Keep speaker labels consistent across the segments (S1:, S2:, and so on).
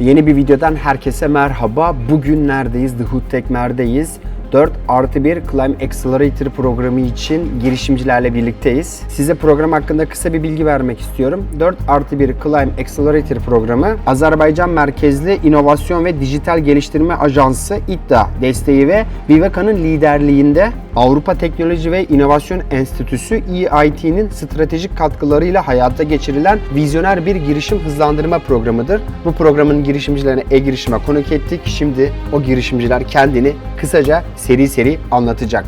S1: Yeni bir videodan herkese merhaba. Bugün neredeyiz? The Hood Tekmer'deyiz. 4 artı 1 Climb Accelerator programı için girişimcilerle birlikteyiz. Size program hakkında kısa bir bilgi vermek istiyorum. 4 artı 1 Climb Accelerator programı Azerbaycan merkezli inovasyon ve dijital geliştirme ajansı İDDA desteği ve Viveka'nın liderliğinde Avrupa Teknoloji ve İnovasyon Enstitüsü EIT'nin stratejik katkılarıyla hayata geçirilen vizyoner bir girişim hızlandırma programıdır. Bu programın girişimcilerine e-girişime konuk ettik. Şimdi o girişimciler kendini kısaca seri seri anlatacak.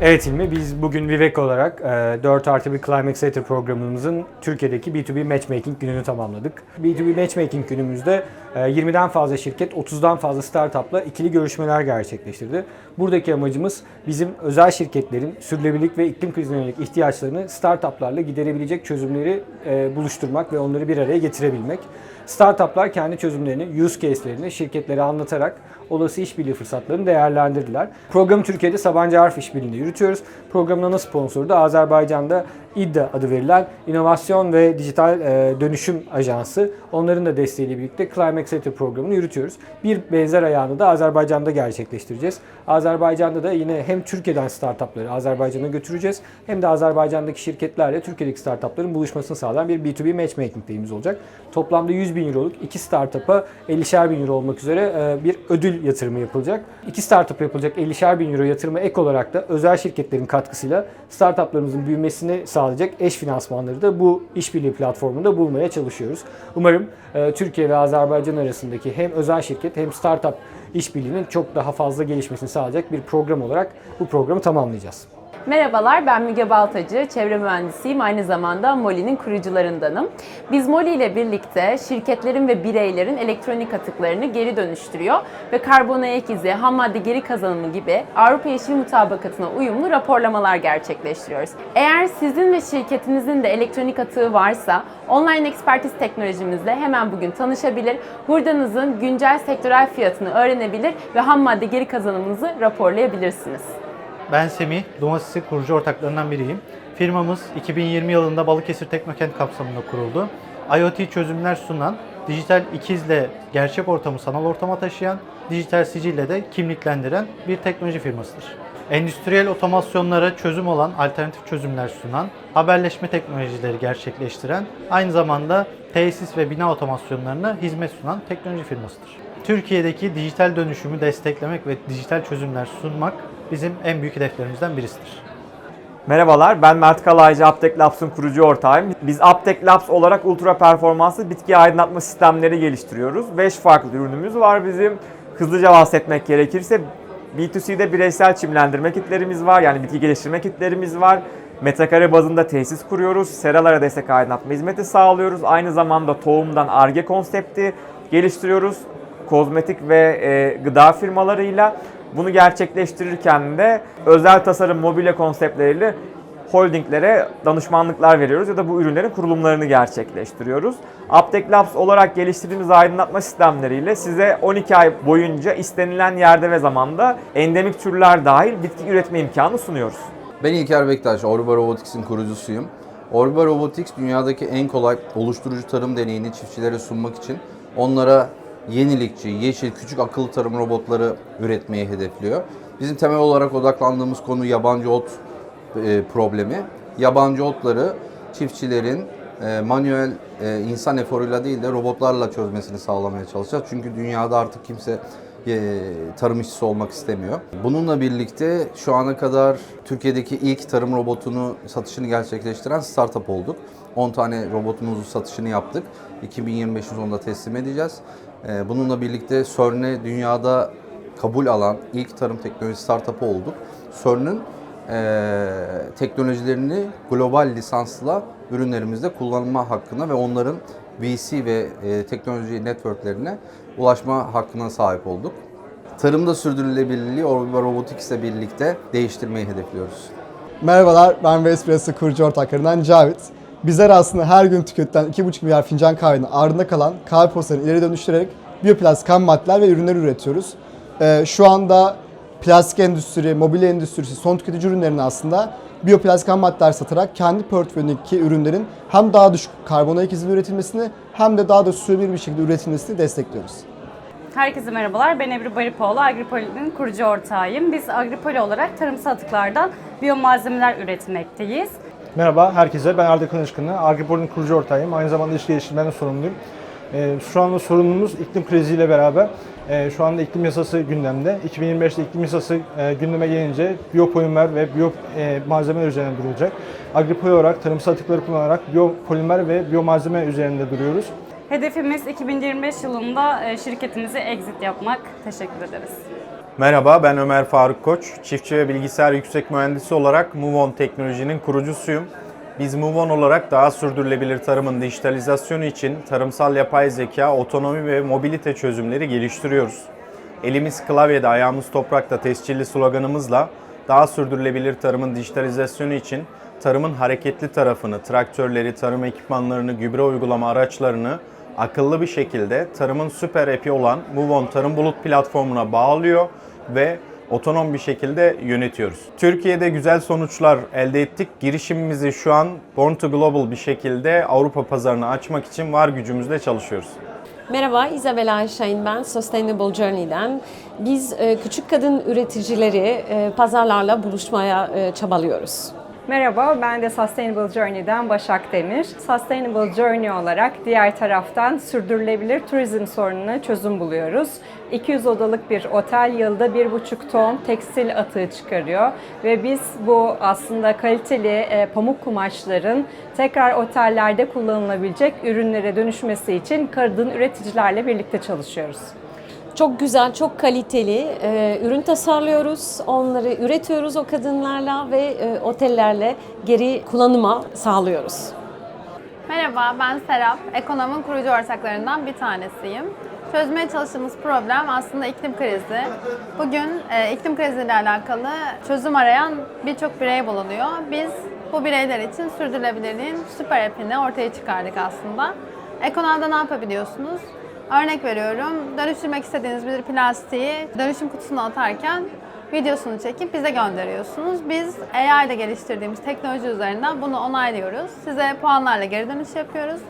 S2: Evet İlmi, biz bugün Vivek olarak e, 4 artı 1 Climb Accelerator programımızın Türkiye'deki B2B Matchmaking gününü tamamladık. B2B Matchmaking günümüzde e, 20'den fazla şirket, 30'dan fazla startupla ikili görüşmeler gerçekleştirdi. Buradaki amacımız bizim özel şirketlerin sürdürülebilirlik ve iklim krizine yönelik ihtiyaçlarını startuplarla giderebilecek çözümleri e, buluşturmak ve onları bir araya getirebilmek. Startuplar kendi çözümlerini, use case'lerini şirketlere anlatarak olası işbirliği fırsatlarını değerlendirdiler. Programı Türkiye'de Sabancı Arf İşbirliği'nde yürütüyoruz. Programın ana sponsoru da Azerbaycan'da İDDA adı verilen İnovasyon ve Dijital e, Dönüşüm Ajansı. Onların da desteğiyle birlikte Climb Accelerator programını yürütüyoruz. Bir benzer ayağını da Azerbaycan'da gerçekleştireceğiz. Azerbaycan'da da yine hem Türkiye'den startupları Azerbaycan'a götüreceğiz hem de Azerbaycan'daki şirketlerle Türkiye'deki startupların buluşmasını sağlayan bir B2B matchmaking dayımız olacak. Toplamda 100 bin euroluk iki startup'a 50'şer bin euro olmak üzere e, bir ödül yatırımı yapılacak. İki startup yapılacak 50'şer bin euro yatırıma ek olarak da özel şirketlerin katkısıyla startuplarımızın büyümesini sağlayacak eş finansmanları da bu işbirliği platformunda bulmaya çalışıyoruz. Umarım e, Türkiye ve Azerbaycan arasındaki hem özel şirket hem startup işbirliğinin çok daha fazla gelişmesini sağlayacak bir program olarak bu programı tamamlayacağız.
S3: Merhabalar, ben Müge Baltacı, çevre mühendisiyim. Aynı zamanda Moli'nin kurucularındanım. Biz Moli ile birlikte şirketlerin ve bireylerin elektronik atıklarını geri dönüştürüyor ve karbon ayak izi, ham madde geri kazanımı gibi Avrupa Yeşil Mutabakatı'na uyumlu raporlamalar gerçekleştiriyoruz. Eğer sizin ve şirketinizin de elektronik atığı varsa online ekspertiz teknolojimizle hemen bugün tanışabilir, hurdanızın güncel sektörel fiyatını öğrenebilir ve ham madde geri kazanımınızı raporlayabilirsiniz.
S4: Ben Semih, Domates'i kurucu ortaklarından biriyim. Firmamız 2020 yılında Balıkesir Teknokent kapsamında kuruldu. IoT çözümler sunan, dijital ikizle gerçek ortamı sanal ortama taşıyan, dijital sicille de kimliklendiren bir teknoloji firmasıdır. Endüstriyel otomasyonlara çözüm olan alternatif çözümler sunan, haberleşme teknolojileri gerçekleştiren, aynı zamanda tesis ve bina otomasyonlarına hizmet sunan teknoloji firmasıdır. Türkiye'deki dijital dönüşümü desteklemek ve dijital çözümler sunmak bizim en büyük hedeflerimizden birisidir.
S5: Merhabalar, ben Mert Kalaycı, Aptek Labs'ın kurucu ortağıyım. Biz Aptek Labs olarak ultra performanslı bitki aydınlatma sistemleri geliştiriyoruz. 5 farklı ürünümüz var bizim. Hızlıca bahsetmek gerekirse B2C'de bireysel çimlendirme kitlerimiz var. Yani bitki geliştirme kitlerimiz var. Metrekare bazında tesis kuruyoruz. Seralara destek aydınlatma hizmeti sağlıyoruz. Aynı zamanda tohumdan ARGE konsepti geliştiriyoruz. Kozmetik ve e, gıda firmalarıyla. Bunu gerçekleştirirken de özel tasarım mobilya konseptleriyle holdinglere danışmanlıklar veriyoruz ya da bu ürünlerin kurulumlarını gerçekleştiriyoruz. Aptek Labs olarak geliştirdiğimiz aydınlatma sistemleriyle size 12 ay boyunca istenilen yerde ve zamanda endemik türler dahil bitki üretme imkanı sunuyoruz.
S6: Ben İlker Bektaş, Orba Robotics'in kurucusuyum. Orba Robotics dünyadaki en kolay oluşturucu tarım deneyini çiftçilere sunmak için onlara yenilikçi, yeşil, küçük akıllı tarım robotları üretmeyi hedefliyor. Bizim temel olarak odaklandığımız konu yabancı ot e, problemi. Yabancı otları çiftçilerin e, manuel e, insan eforuyla değil de robotlarla çözmesini sağlamaya çalışacağız. Çünkü dünyada artık kimse e, tarım işçisi olmak istemiyor. Bununla birlikte şu ana kadar Türkiye'deki ilk tarım robotunu satışını gerçekleştiren startup olduk. 10 tane robotumuzun satışını yaptık. 2025 sonunda teslim edeceğiz. E, Bununla birlikte CERN'e dünyada kabul alan ilk tarım teknoloji startup'ı olduk. CERN'ün e, teknolojilerini global lisansla ürünlerimizde kullanma hakkına ve onların VC ve e, teknoloji networklerine ulaşma hakkına sahip olduk. Tarımda sürdürülebilirliği Orbiva Robotics ile birlikte değiştirmeyi hedefliyoruz.
S7: Merhabalar, ben Vespresso kurucu ortaklarından Cavit. Bizler aslında her gün tüketilen 2,5 milyar fincan kahvenin ardında kalan kahve poslarını ileri dönüştürerek biyoplastik ham maddeler ve ürünler üretiyoruz. Ee, şu anda plastik endüstri, mobilya endüstrisi, son tüketici ürünlerini aslında biyoplastik ham maddeler satarak kendi portföyündeki ürünlerin hem daha düşük karbon ayak izi üretilmesini hem de daha da sürdürülebilir bir şekilde üretilmesini destekliyoruz.
S8: Herkese merhabalar. Ben Ebru Baripoğlu, Agripoli'nin kurucu ortağıyım. Biz Agripoli olarak tarımsal atıklardan biyomalzemeler üretmekteyiz.
S9: Merhaba herkese. Ben Arda Kılıçkın'ı. Agripol'ün kurucu ortağıyım. Aynı zamanda iş geliştirmeden sorumluyum. Ee, şu anda sorunumuz iklim kriziyle beraber e, şu anda iklim yasası gündemde. 2025'te iklim yasası e, gündeme gelince biyopolimer ve biyo üzerine durulacak. Agripol olarak tarımsal atıkları kullanarak biyopolimer ve biyomalzeme üzerinde duruyoruz.
S8: Hedefimiz 2025 yılında şirketimizi exit yapmak. Teşekkür ederiz.
S10: Merhaba, ben Ömer Faruk Koç. Çiftçi ve bilgisayar yüksek mühendisi olarak MoveOn Teknoloji'nin kurucusuyum. Biz MoveOn olarak daha sürdürülebilir tarımın dijitalizasyonu için tarımsal yapay zeka, otonomi ve mobilite çözümleri geliştiriyoruz. Elimiz klavyede, ayağımız toprakta tescilli sloganımızla daha sürdürülebilir tarımın dijitalizasyonu için tarımın hareketli tarafını, traktörleri, tarım ekipmanlarını, gübre uygulama araçlarını akıllı bir şekilde tarımın süper app'i olan MoveOn Tarım Bulut platformuna bağlıyor ve otonom bir şekilde yönetiyoruz. Türkiye'de güzel sonuçlar elde ettik. Girişimimizi şu an Born to Global bir şekilde Avrupa pazarına açmak için var gücümüzle çalışıyoruz.
S11: Merhaba, Isabel Ayşain ben, Sustainable Journey'den. Biz e, küçük kadın üreticileri e, pazarlarla buluşmaya e, çabalıyoruz.
S12: Merhaba, ben de Sustainable Journey'den Başak Demir. Sustainable Journey olarak diğer taraftan sürdürülebilir turizm sorununa çözüm buluyoruz. 200 odalık bir otel yılda 1,5 ton tekstil atığı çıkarıyor ve biz bu aslında kaliteli e, pamuk kumaşların tekrar otellerde kullanılabilecek ürünlere dönüşmesi için kadın üreticilerle birlikte çalışıyoruz.
S11: Çok güzel, çok kaliteli e, ürün tasarlıyoruz. Onları üretiyoruz o kadınlarla ve e, otellerle geri kullanıma sağlıyoruz.
S13: Merhaba, ben Serap. Ekonom'un kurucu ortaklarından bir tanesiyim. Çözmeye çalıştığımız problem aslında iklim krizi. Bugün e, iklim kriziyle alakalı çözüm arayan birçok birey bulunuyor. Biz bu bireyler için sürdürülebilirliğin süper app'ini ortaya çıkardık aslında. Ekonom'da ne yapabiliyorsunuz? Örnek veriyorum, dönüştürmek istediğiniz bir plastiği dönüşüm kutusuna atarken videosunu çekip bize gönderiyorsunuz. Biz AI ile geliştirdiğimiz teknoloji üzerinden bunu onaylıyoruz. Size puanlarla geri dönüş yapıyoruz.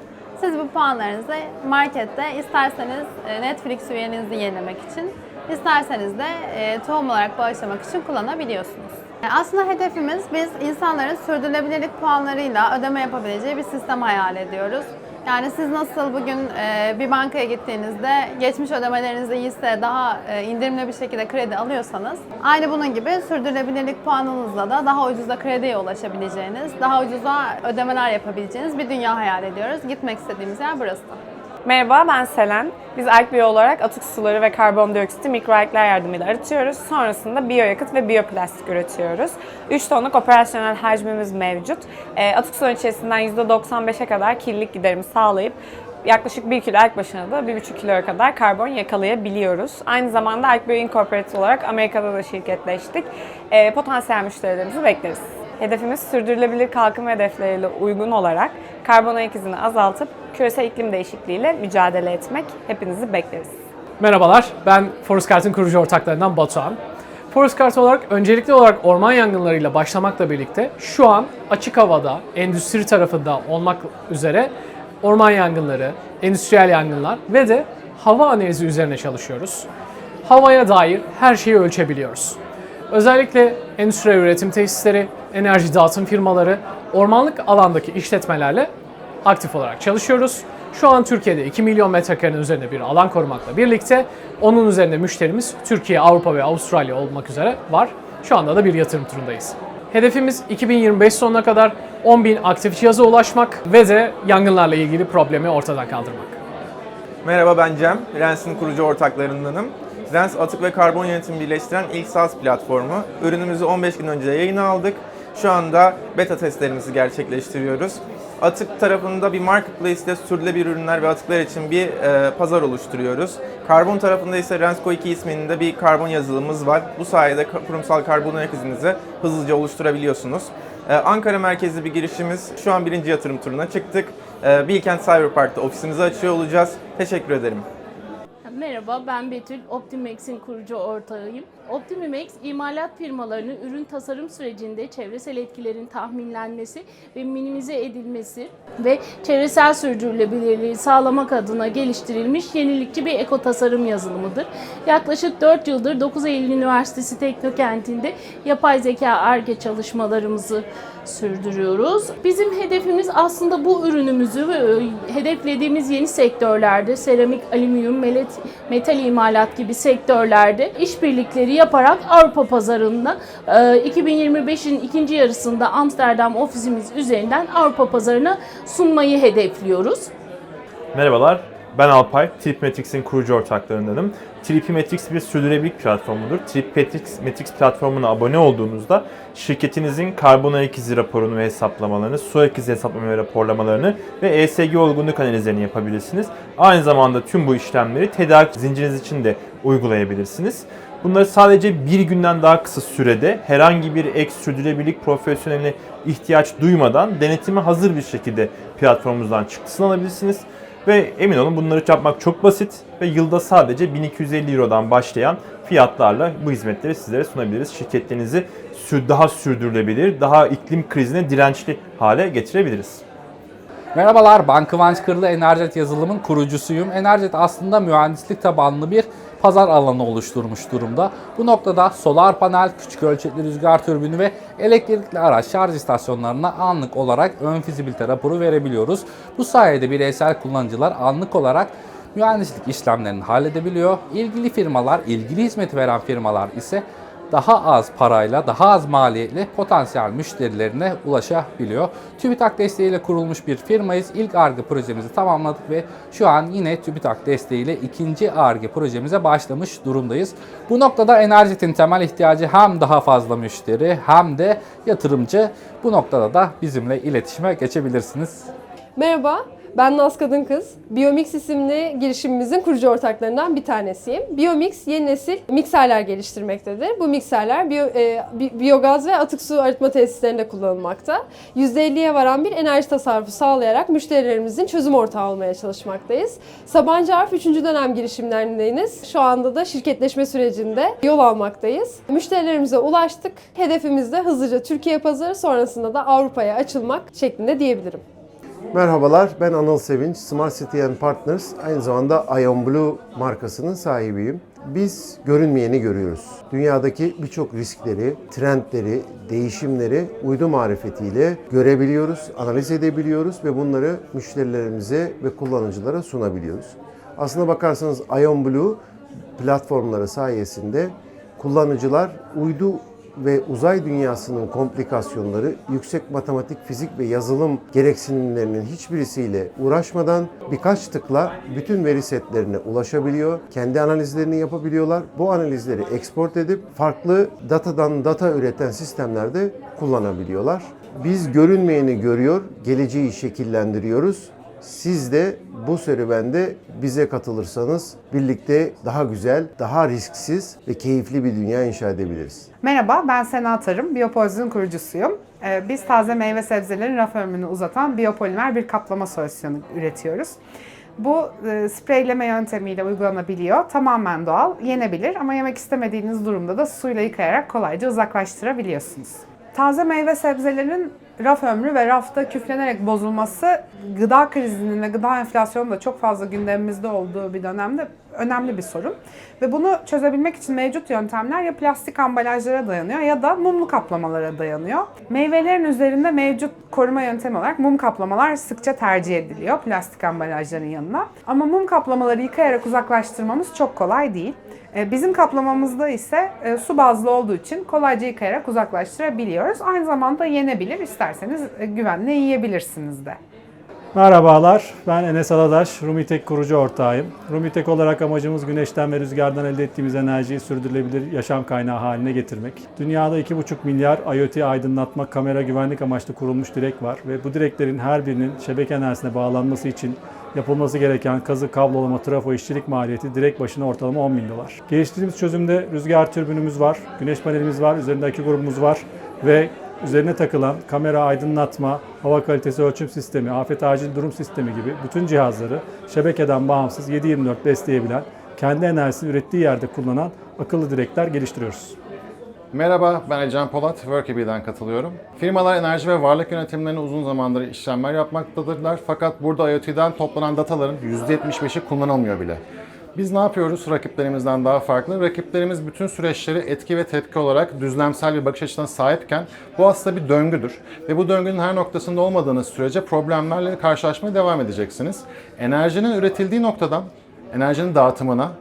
S13: Siz bu puanlarınızı markette isterseniz e, Netflix üyeliğinizi yenilemek için, isterseniz de e, tohum olarak bağışlamak için kullanabiliyorsunuz. E, Aslında hedefimiz biz insanların sürdürülebilirlik puanlarıyla ödeme yapabileceği bir sistem hayal ediyoruz. Yani siz nasıl bugün e, bir bankaya gittiğinizde geçmiş ödemeleriniz iyiyse daha e, indirimli bir şekilde kredi alıyorsanız aynı bunun gibi sürdürülebilirlik puanınızla da daha ucuza krediye ulaşabileceğiniz, daha ucuza ödemeler yapabileceğiniz bir dünya hayal ediyoruz. Gitmek istediğimiz yer burası.
S14: Merhaba ben Selen. Biz Alkbiyo olarak atık suları ve karbondioksiti mikroalgler yardımıyla arıtıyoruz. Sonrasında biyoyakıt ve biyoplastik üretiyoruz. 3 tonluk operasyonel hacmimiz mevcut. E, atık suların içerisinden %95'e kadar kirlilik giderimi sağlayıp yaklaşık 1 kilo alk başına da 1,5 kiloya kadar karbon yakalayabiliyoruz. Aynı zamanda Alkbiyo Incorporated olarak Amerika'da da şirketleştik. E, potansiyel müşterilerimizi bekleriz. Hedefimiz sürdürülebilir kalkınma hedefleriyle uygun olarak karbon ayak izini azaltıp küresel iklim değişikliğiyle mücadele etmek. Hepinizi bekleriz.
S15: Merhabalar, ben Forest Kart'ın kurucu ortaklarından Batuhan. Forest Kart olarak öncelikli olarak orman yangınlarıyla başlamakla birlikte şu an açık havada, endüstri tarafında olmak üzere orman yangınları, endüstriyel yangınlar ve de hava analizi üzerine çalışıyoruz. Havaya dair her şeyi ölçebiliyoruz. Özellikle endüstriyel üretim tesisleri, enerji dağıtım firmaları, ormanlık alandaki işletmelerle aktif olarak çalışıyoruz. Şu an Türkiye'de 2 milyon metrekarenin üzerinde bir alan korumakla birlikte onun üzerinde müşterimiz Türkiye, Avrupa ve Avustralya olmak üzere var. Şu anda da bir yatırım turundayız. Hedefimiz 2025 sonuna kadar 10 bin aktif cihaza ulaşmak ve de yangınlarla ilgili problemi ortadan kaldırmak.
S10: Merhaba ben Cem, Rens'in kurucu ortaklarındanım. Rens atık ve karbon yönetimi birleştiren ilk SaaS platformu. Ürünümüzü 15 gün önce yayına aldık. Şu anda beta testlerimizi gerçekleştiriyoruz. Atık tarafında bir marketplace'de sürdürülebilir ürünler ve atıklar için bir e, pazar oluşturuyoruz. Karbon tarafında ise Rensko 2 isminde bir karbon yazılımımız var. Bu sayede kurumsal karbon ayak izinizi hızlıca oluşturabiliyorsunuz. Ee, Ankara merkezli bir girişimiz. Şu an birinci yatırım turuna çıktık. Ee, Bilkent Cyberpark'ta ofisimizi açıyor olacağız. Teşekkür ederim.
S16: Merhaba, ben Betül. Optimex'in kurucu ortağıyım. Optimex, imalat firmalarının ürün tasarım sürecinde çevresel etkilerin tahminlenmesi ve minimize edilmesi ve çevresel sürdürülebilirliği sağlamak adına geliştirilmiş yenilikçi bir eko tasarım yazılımıdır. Yaklaşık 4 yıldır 9 Eylül Üniversitesi Teknokent'inde yapay zeka ARGE çalışmalarımızı sürdürüyoruz. Bizim hedefimiz aslında bu ürünümüzü e, hedeflediğimiz yeni sektörlerde seramik, alüminyum, melet, metal imalat gibi sektörlerde işbirlikleri yaparak Avrupa pazarında e, 2025'in ikinci yarısında Amsterdam ofisimiz üzerinden Avrupa pazarına sunmayı hedefliyoruz.
S17: Merhabalar, ben Alpay, Tripmetrics'in kurucu ortaklarındanım. Tripmetrics bir sürdürülebilirlik platformudur. Tripmetrics platformuna abone olduğunuzda şirketinizin karbon ayak izi raporunu ve hesaplamalarını, su ayak izi hesaplama ve raporlamalarını ve ESG olgunluk analizlerini yapabilirsiniz. Aynı zamanda tüm bu işlemleri tedarik zinciriniz için de uygulayabilirsiniz. Bunları sadece bir günden daha kısa sürede herhangi bir ek sürdürülebilirlik profesyoneline ihtiyaç duymadan denetime hazır bir şekilde platformumuzdan çıktısını alabilirsiniz. Ve emin olun bunları yapmak çok basit ve yılda sadece 1250 Euro'dan başlayan fiyatlarla bu hizmetleri sizlere sunabiliriz. Şirketlerinizi daha sürdürülebilir, daha iklim krizine dirençli hale getirebiliriz.
S18: Merhabalar, ben Kıvanç Kırlı, Enerjet yazılımın kurucusuyum. Enerjet aslında mühendislik tabanlı bir pazar alanı oluşturmuş durumda. Bu noktada solar panel, küçük ölçekli rüzgar türbünü ve elektrikli araç şarj istasyonlarına anlık olarak ön fizibilite raporu verebiliyoruz. Bu sayede bireysel kullanıcılar anlık olarak mühendislik işlemlerini halledebiliyor. İlgili firmalar, ilgili hizmeti veren firmalar ise daha az parayla, daha az maliyetle potansiyel müşterilerine ulaşabiliyor. TÜBİTAK desteğiyle kurulmuş bir firmayız. İlk ARGE projemizi tamamladık ve şu an yine TÜBİTAK desteğiyle ikinci ARGE projemize başlamış durumdayız. Bu noktada Enerjit'in temel ihtiyacı hem daha fazla müşteri hem de yatırımcı. Bu noktada da bizimle iletişime geçebilirsiniz.
S19: Merhaba, ben Naz Kadın Kız. Biomix isimli girişimimizin kurucu ortaklarından bir tanesiyim. Biomix yeni nesil mikserler geliştirmektedir. Bu mikserler biyo, e, bi- biyogaz ve atık su arıtma tesislerinde kullanılmakta. %50'ye varan bir enerji tasarrufu sağlayarak müşterilerimizin çözüm ortağı olmaya çalışmaktayız. Sabancı Arf 3. dönem girişimlerindeyiz. Şu anda da şirketleşme sürecinde yol almaktayız. Müşterilerimize ulaştık. Hedefimiz de hızlıca Türkiye pazarı sonrasında da Avrupa'ya açılmak şeklinde diyebilirim.
S20: Merhabalar, ben Anıl Sevinç, Smart City and Partners, aynı zamanda Ion Blue markasının sahibiyim. Biz görünmeyeni görüyoruz. Dünyadaki birçok riskleri, trendleri, değişimleri uydu marifetiyle görebiliyoruz, analiz edebiliyoruz ve bunları müşterilerimize ve kullanıcılara sunabiliyoruz. Aslına bakarsanız Ion Blue platformları sayesinde kullanıcılar uydu ve uzay dünyasının komplikasyonları, yüksek matematik, fizik ve yazılım gereksinimlerinin hiçbirisiyle uğraşmadan birkaç tıkla bütün veri setlerine ulaşabiliyor. Kendi analizlerini yapabiliyorlar. Bu analizleri export edip farklı datadan data üreten sistemlerde kullanabiliyorlar. Biz görünmeyeni görüyor, geleceği şekillendiriyoruz. Siz de bu serüvende bize katılırsanız birlikte daha güzel, daha risksiz ve keyifli bir dünya inşa edebiliriz.
S21: Merhaba, ben Sena Tarım, Biyopozit'in kurucusuyum. Ee, Biz taze meyve sebzelerin raf ömrünü uzatan biyopolimer bir kaplama solüsyonu üretiyoruz. Bu e, spreyleme yöntemiyle uygulanabiliyor. Tamamen doğal, yenebilir ama yemek istemediğiniz durumda da suyla yıkayarak kolayca uzaklaştırabiliyorsunuz. Taze meyve sebzelerin raf ömrü ve rafta küflenerek bozulması gıda krizinin ve gıda enflasyonunun da çok fazla gündemimizde olduğu bir dönemde önemli bir sorun. Ve bunu çözebilmek için mevcut yöntemler ya plastik ambalajlara dayanıyor ya da mumlu kaplamalara dayanıyor. Meyvelerin üzerinde mevcut koruma yöntemi olarak mum kaplamalar sıkça tercih ediliyor plastik ambalajların yanına. Ama mum kaplamaları yıkayarak uzaklaştırmamız çok kolay değil. E, Bizim kaplamamızda ise e, su bazlı olduğu için kolayca yıkayarak uzaklaştırabiliyoruz. Aynı zamanda yenebilir, isterseniz e, güvenle yiyebilirsiniz de.
S22: Merhabalar, ben Enes Aladaş, Rumitek kurucu ortağıyım. Rumitek olarak amacımız güneşten ve rüzgardan elde ettiğimiz enerjiyi sürdürülebilir yaşam kaynağı haline getirmek. Dünyada 2,5 milyar IoT aydınlatma, kamera güvenlik amaçlı kurulmuş direk var ve bu direklerin her birinin şebeke enerjisine bağlanması için yapılması gereken kazı, kablolama, trafo, işçilik maliyeti direkt başına ortalama 10 bin dolar. Geliştirdiğimiz çözümde rüzgar türbünümüz var, güneş panelimiz var, üzerinde akü grubumuz var ve üzerine takılan kamera aydınlatma, hava kalitesi ölçüm sistemi, afet acil durum sistemi gibi bütün cihazları şebekeden bağımsız 7/24 besleyebilen kendi enerjisini ürettiği yerde kullanan akıllı direkler geliştiriyoruz.
S6: Merhaba, ben Ecem Polat, Workaby'den katılıyorum. Firmalar enerji ve varlık yönetimlerine uzun zamandır işlemler yapmaktadırlar. Fakat burada IoT'den toplanan dataların %75'i kullanılmıyor bile. Biz ne yapıyoruz rakiplerimizden daha farklı? Rakiplerimiz bütün süreçleri etki ve tepki olarak düzlemsel bir bakış açısına sahipken bu aslında bir döngüdür. Ve bu döngünün her noktasında olmadığınız sürece problemlerle karşılaşmaya devam edeceksiniz. Enerjinin üretildiği noktadan enerjinin dağıtımına,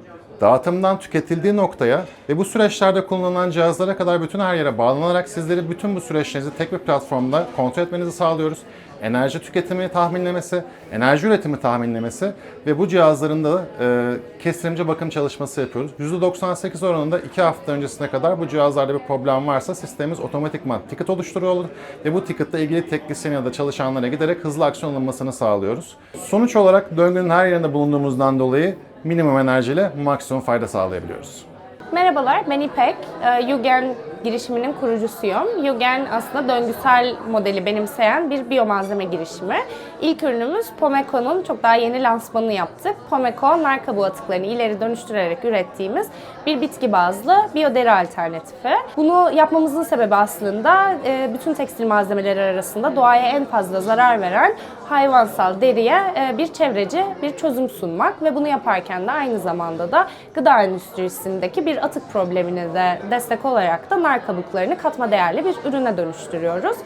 S6: dağıtımdan tüketildiği noktaya ve bu süreçlerde kullanılan cihazlara kadar bütün her yere bağlanarak sizleri bütün bu süreçlerinizi tek bir platformda kontrol etmenizi sağlıyoruz. Enerji tüketimi tahminlemesi, enerji üretimi tahminlemesi ve bu cihazların da e, kestirimci bakım çalışması yapıyoruz. %98 oranında 2 hafta öncesine kadar bu cihazlarda bir problem varsa sistemimiz otomatikman ticket oluşturuyor ve bu ticketle ilgili teknisyen ya da çalışanlara giderek hızlı aksiyon alınmasını sağlıyoruz. Sonuç olarak döngünün her yerinde bulunduğumuzdan dolayı minimum enerjiyle maksimum fayda sağlayabiliyoruz.
S14: Merhabalar, ben İpek. Ee, Yugen girişiminin kurucusuyum. Yugen aslında döngüsel modeli benimseyen bir biyomalzeme girişimi. İlk ürünümüz Pomeco'nun çok daha yeni lansmanını yaptık. Pomeco, nar kabuğu atıklarını ileri dönüştürerek ürettiğimiz bir bitki bazlı biyoderi alternatifi. Bunu yapmamızın sebebi aslında e, bütün tekstil malzemeleri arasında doğaya en fazla zarar veren hayvansal deriye e, bir çevreci bir çözüm sunmak ve bunu yaparken de aynı zamanda da gıda endüstrisindeki bir atık problemine de destek olarak da nar kabuklarını katma değerli bir ürüne dönüştürüyoruz.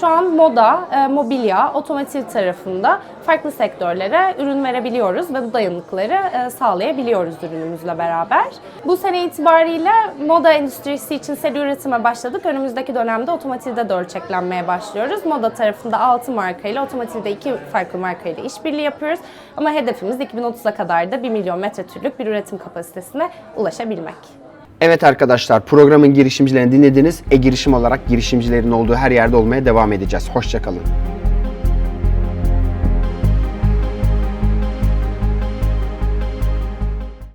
S14: Şu an moda, e, mobilya, otomotiv tarafında farklı sektörlere ürün verebiliyoruz ve bu dayanıkları e, sağlayabiliyoruz ürünümüzle beraber. Bu sene itibariyle moda endüstrisi için seri üretime başladık. Önümüzdeki dönemde otomotivde de ölçeklenmeye başlıyoruz. Moda tarafında 6 markayla, otomotivde 2 farklı markayla işbirliği yapıyoruz. Ama hedefimiz 2030'a kadar da 1 milyon metretürlük bir üretim kapasitesine ulaşabilmek.
S23: Evet arkadaşlar programın girişimcilerini dinlediniz. E-girişim olarak girişimcilerin olduğu her yerde olmaya devam edeceğiz. Hoşçakalın.